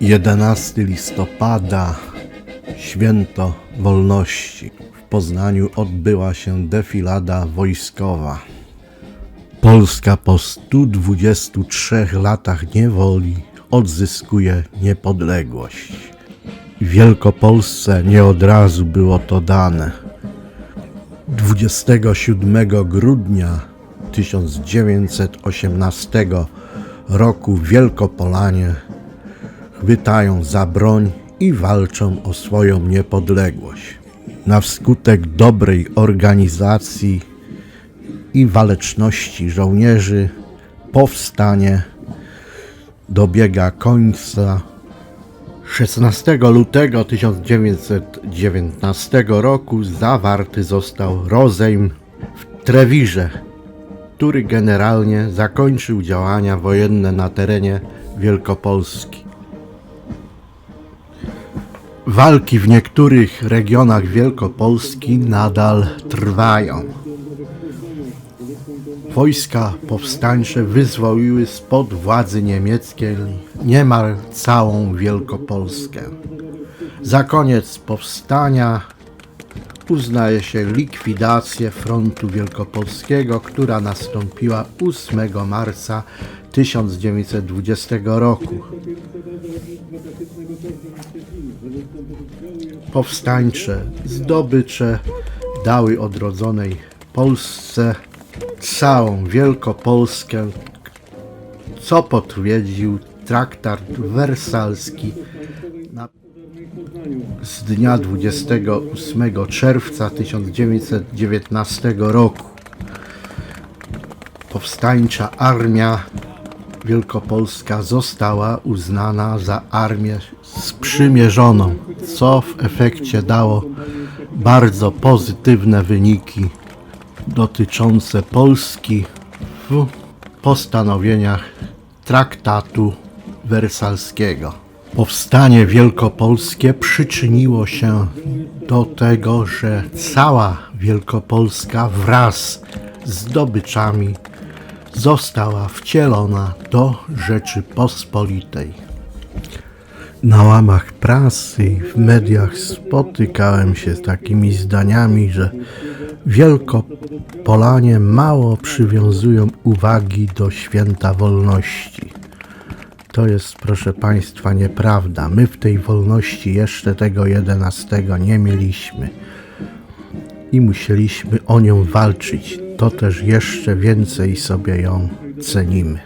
11 listopada, święto wolności. W Poznaniu odbyła się defilada wojskowa. Polska po 123 latach niewoli odzyskuje niepodległość. Wielkopolsce nie od razu było to dane. 27 grudnia 1918 roku Wielkopolanie chwytają za broń i walczą o swoją niepodległość. Na wskutek dobrej organizacji i waleczności żołnierzy powstanie dobiega końca 16 lutego 1919 roku zawarty został rozejm w Trewirze, który generalnie zakończył działania wojenne na terenie Wielkopolski. Walki w niektórych regionach Wielkopolski nadal trwają. Wojska powstańcze wyzwoliły spod władzy niemieckiej niemal całą Wielkopolskę. Za koniec powstania uznaje się likwidację frontu wielkopolskiego, która nastąpiła 8 marca 1920 roku. Powstańcze zdobycze dały odrodzonej Polsce całą Wielkopolskę, co potwierdził traktat wersalski z dnia 28 czerwca 1919 roku. Powstańcza Armia Wielkopolska została uznana za armię sprzymierzoną, co w efekcie dało bardzo pozytywne wyniki dotyczące Polski w postanowieniach traktatu wersalskiego. Powstanie wielkopolskie przyczyniło się do tego, że cała Wielkopolska wraz z zdobyczami została wcielona do Rzeczypospolitej. Na łamach prasy i w mediach spotykałem się z takimi zdaniami, że Wielkopolanie mało przywiązują uwagi do święta wolności. To jest, proszę Państwa, nieprawda. My w tej wolności jeszcze tego 11 nie mieliśmy i musieliśmy o nią walczyć. To też jeszcze więcej sobie ją cenimy.